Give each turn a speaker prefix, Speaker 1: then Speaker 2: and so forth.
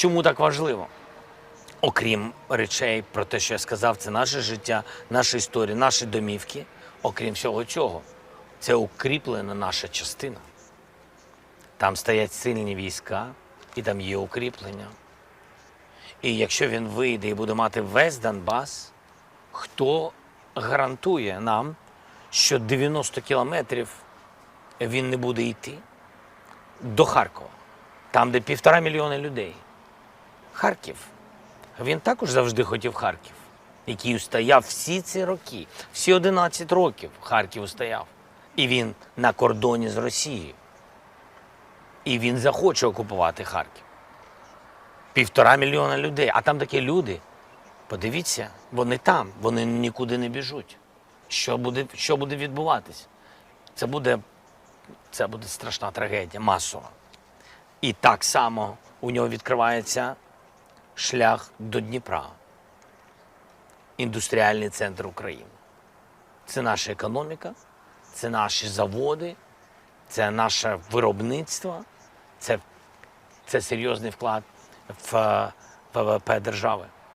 Speaker 1: Чому так важливо? Окрім речей про те, що я сказав, це наше життя, наша історія, наші домівки. Окрім всього цього, це укріплена наша частина. Там стоять сильні війська, і там є укріплення. І якщо він вийде і буде мати весь Донбас, хто гарантує нам, що 90 кілометрів він не буде йти до Харкова, там, де півтора мільйона людей. Харків. Він також завжди хотів Харків, який стояв всі ці роки, всі 11 років Харків стояв. І він на кордоні з Росією. І він захоче окупувати Харків. Півтора мільйона людей. А там такі люди. Подивіться, вони там, вони нікуди не біжуть. Що буде, що буде відбуватись? Це буде, це буде страшна трагедія, масова. І так само у нього відкривається шлях до Дніпра. Індустріальний центр України. Це наша економіка, це наші заводи, це наше виробництво, це, це серйозний вклад в е, ВВП держави.